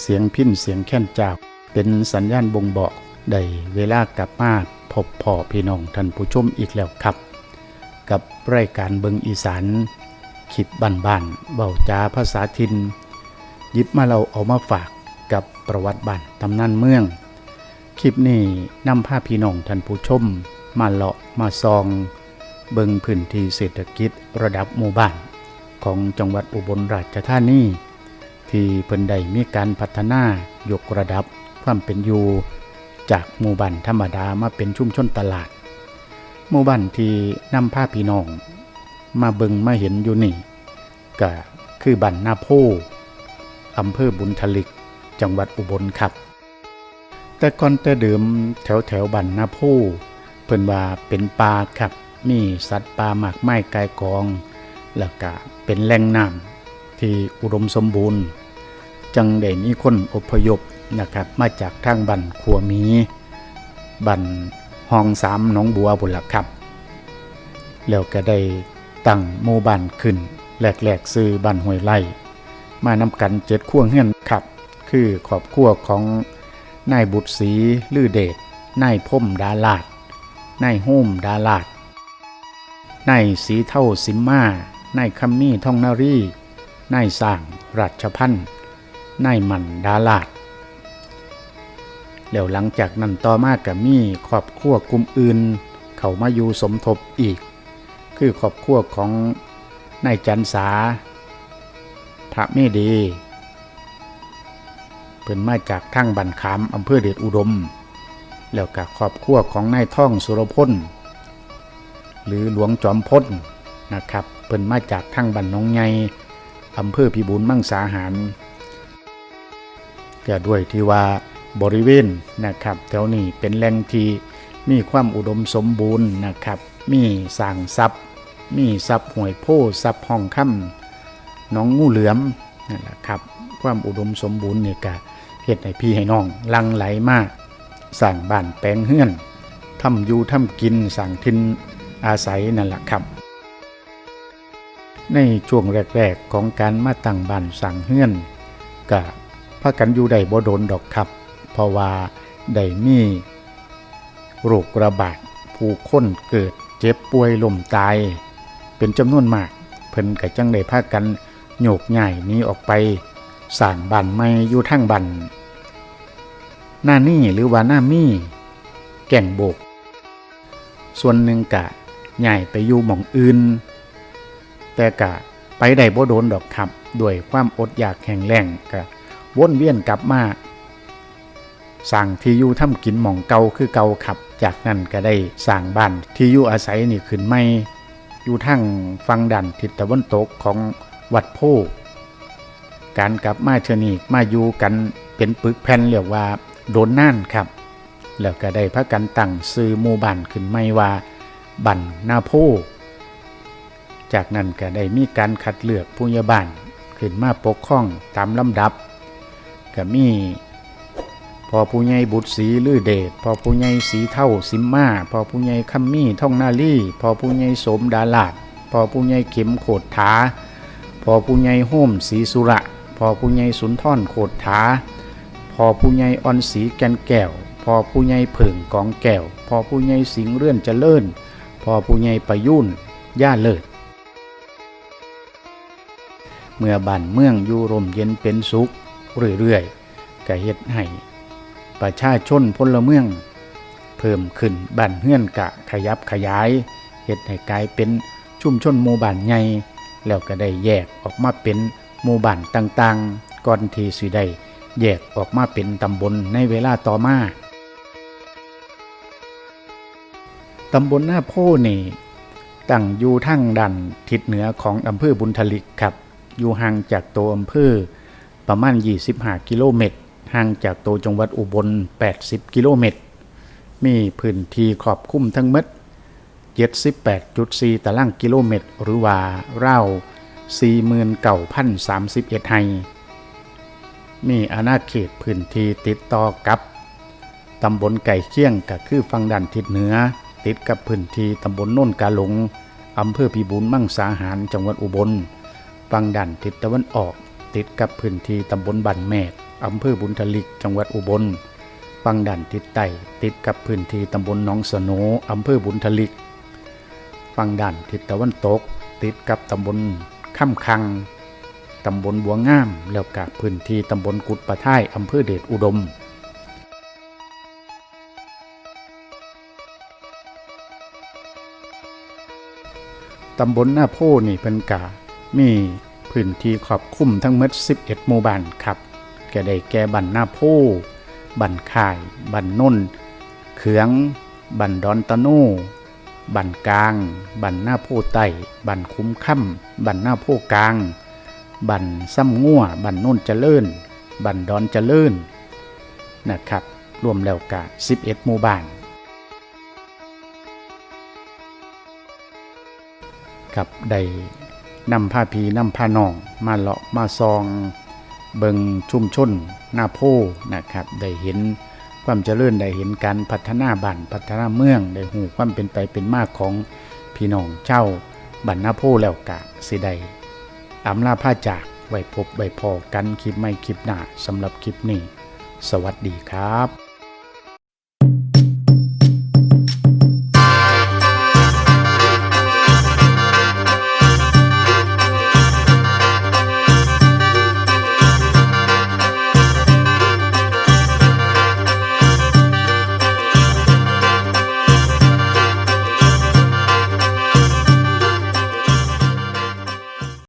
เสียงพิ้นเสียงแค้นจาก เป็นสัญญาณบ่งบอกได้เวลากลับมาพบพ่อพี่น้องท่านผู้ชมอีกแล้วครับ กับรายการเบิงอีสานคลิปบ้านๆเบาจาภาษาทินยิบมาเราเอามาฝากกับประวัติบ้านตำนานเมือง คลิปนี้นำภาพพี่น้องท่านผู้ชม มาเลาะมาซอง เบิงพื้นที่เศรษฐกิจระดับหมู่บ้าน ของจังหวัดอุบลราชธานี ที่เพิ่นได้มีการพัฒนายกระดับความเป็นอยู่จากหมู่บ้านธรรมดามาเป็นชุมชนตลาด หมู่บ้านที่นำภาพี่น้อง มาเบิงมาเห็นอยู่นี่ก็คือบ้านนาโพอำเภอบุญทลิก จังหวัดอุบลครับ แต่ก่อนแต่เดิมแถวแถวบ้านนาโพเพิ่นว่าเป็นป่าครับมีสัตว์ป่าหมากไม้กายกอง แล้วก็เป็นแหล่งน้ำที่อุดมสมบูรณ์ จังได้มีคนอพยพนะครับ มาจากทางบันขัวมีบันห้องสามหนองบัวบุนละครับ แล้วก็ได้ตั้งหมู่บ้านขึ้นแหลกๆซื้อบ้านห้วยไร่มานำกันเจ็ดขั้วเฮือนครับ คือขอบขั้วของนายบุตรศรีลือเดชนายพ่มดาลาดนายโฮมดาลาดนายสีเท่าสิมมานายคัมมี่ท่องนารีนายสร้างรัชพันธ์ นายมันดาลาดแล้วหลังจากนั้นต่อมากับมีครอบครัวกลุ่มอื่น เขามาอยู่สมทบอีก คือครอบครัวของนายจันสาพระเมดีเพิ่นมาจากทั้งบันขามอำเภอเดชอุดม แล้วกับครอบครัวของนายท่องสุรพลหรือหลวงจอมพลนะครับเพิ่นมาจากทั้งบันหนองไงอำเภอพิบูลมั่งสาหาร ก็ด้วยที่ว่าบริเวณนะครับแถวนี้เป็นแหล่งที่มีความอุดมสมบูรณ์นะครับ มีสร้างทรัพย์มีทรัพย์หวยโพทรัพย์ห้องค่ำน้องงูเหลือมนั่นแหละครับ ความอุดมสมบูรณ์เนี่ยก็เฮ็ดให้พี่ให้น้องลังไหลมากสร้างบ้านแปลงเฮือนทำอยู่ทำกินสั่งทินอาศัยนั่นแหละครับในช่วงแรก ๆ ของการมาตั้งบ้านสั่งเฮือนก็ พากันอยู่ได้บ่โดนดอกครับ เพราะว่าได้มีโรคระบาดผู้คนเกิดเจ็บป่วยล้มตาย เป็นจำนวนมาก เพิ่นก็จังได้พากันโยกย้ายหนี้ออกไปสร้างบ้านใหม่อยู่ทางบ้านหน้านี่หรือว่าหน้ามี่ แก่งโบก ส่วนหนึ่งกะย้ายไปอยู่หม่องอื่น แต่กะไปได้บ่โดนดอกครับด้วยความอดอยากแข็งแรงกะ วนเวียนกลับมาสั่งที่อยู่ทำกินหม่องเก่าคือเก่าครับ จากนั้นก็ได้สร้างบ้านที่อยู่อาศัยนี่ขึ้นใหม่ อยู่ทางฝั่งดันทิศตะวันตกของวัดโพการกลับมาเทอนี้มาอยู่กันเป็นปึกแผ่นเรียกว่าโดนน่านครับ แล้วก็ได้พากันตั้งซื้อหมู่บ้านขึ้นใหม่ว่าบันนาโพจากนั้นก็ได้มีการคัดเลือกผู้ใหญ่บ้านขึ้นมาปกครองตามลำดับ ก็มีพอผู้ใหญ่บุตรศรีลือเดชพอผู้ใหญ่สีเท่าสิมมาพอผู้ใหญ่คัมมี่ท่องนาลีพอผู้ใหญ่สมดาลาดพอผู้ใหญ่เข็มโขดถาพอผู้ใหญ่โฮมศรีสุระพอผู้ใหญ่สุนทรโขดถาพอผู้ใหญ่อ่อนศรีแกนแก้วพอผู้ใหญ่เผิ่งกองแก้วพอผู้ใหญ่สิงเลื่อนเจริญพอผู้ใหญ่ประยุ่นย่าเลิศเมื่อบ้านเมืองอยู่ร่มเย็นเป็นสุข เรื่อยๆก็เฮ็ดให้ประชาชนพลเมือง เพิ่มขึ้นบ้านเฮือนกะขยับขยายเฮ็ดให้กลายเป็นชุมชนหมู่บ้านใหญ่แล้วก็ได้แยกออกมาเป็นหมู่บ้านต่างๆ ก่อนที่สิได้แยกออกมาเป็นตำบลในเวลาต่อมาตำบลหน้าโพนี่ตั้งอยู่ทางดันทิศเหนือของอำเภอบุญทลิกครับ อยู่ห่างจากตัวอำเภอ ประมาณ 25 กิโลเมตรห่างจากตัวจังหวัดอุบล 80 กิโลเมตร มีพื้นที่ครอบคลุมทั้งหมด78.4 ตารางกิโลเมตร หรือว่าราว49,031ไฮมีอาณาเขตพื้นที่ติดต่อกับ ตำบลไก่เคียงก็คือฝั่งด้านทิศเหนือ ติดกับพื้นที่ตำบลโน่นกาหลงอำเภอพิบูลมั่งสาหารจังหวัดอุบล ฝั่งด้านทิศตะวันออก ติดกับพื้นที่ตำบลบันแมดอำเภอบุญทลิก จังหวัดอุบลฟังด่านทิศใต้ติดกับพื้นที่ตำบลหนองสโนอำเภอบุญทลิกฟังด่านทิศตะวันตก ติดกับตำบลข้ามคังตำบลบัวงาม แล้วกับพื้นที่ตำบลกุดปะท่ายอำเภอเดชอุดมตำบลหน้าโพนี่เป็นกามี พื้นที่ครอบคลุมทั้งหมด 11 หมู่บ้านครับแก่ได้แก่บันหน้าโพบันข่าย บันน้นเขือง บันดอนตะโนบันกลาง บันหน้าโพใต้ บันคุ้มค่ำบันหน้าโพกลาง บันซ้ำงัวบันโน้นเจริญ บันดอนเจริญนะครับ รวมแล้วกะ11 หมู่บ้านกับได้ นำผ้าพีนำผ้านอง มาเลาะมาซอง เบิงชุ่มชนหน้าโพนะครับ ได้เห็นความเจริญได้เห็นการพัฒนาบ้านพัฒนาเมือง ได้หูความเป็นไปเป็นมากของพี่น้องเจ้าบ้านหน้าโพแล้วกะสิได้อำลาผ้าจากไว้พบไว้พอกันคลิปไม่คลิปหน้าสำหรับคลิปนี้ สวัสดีครับ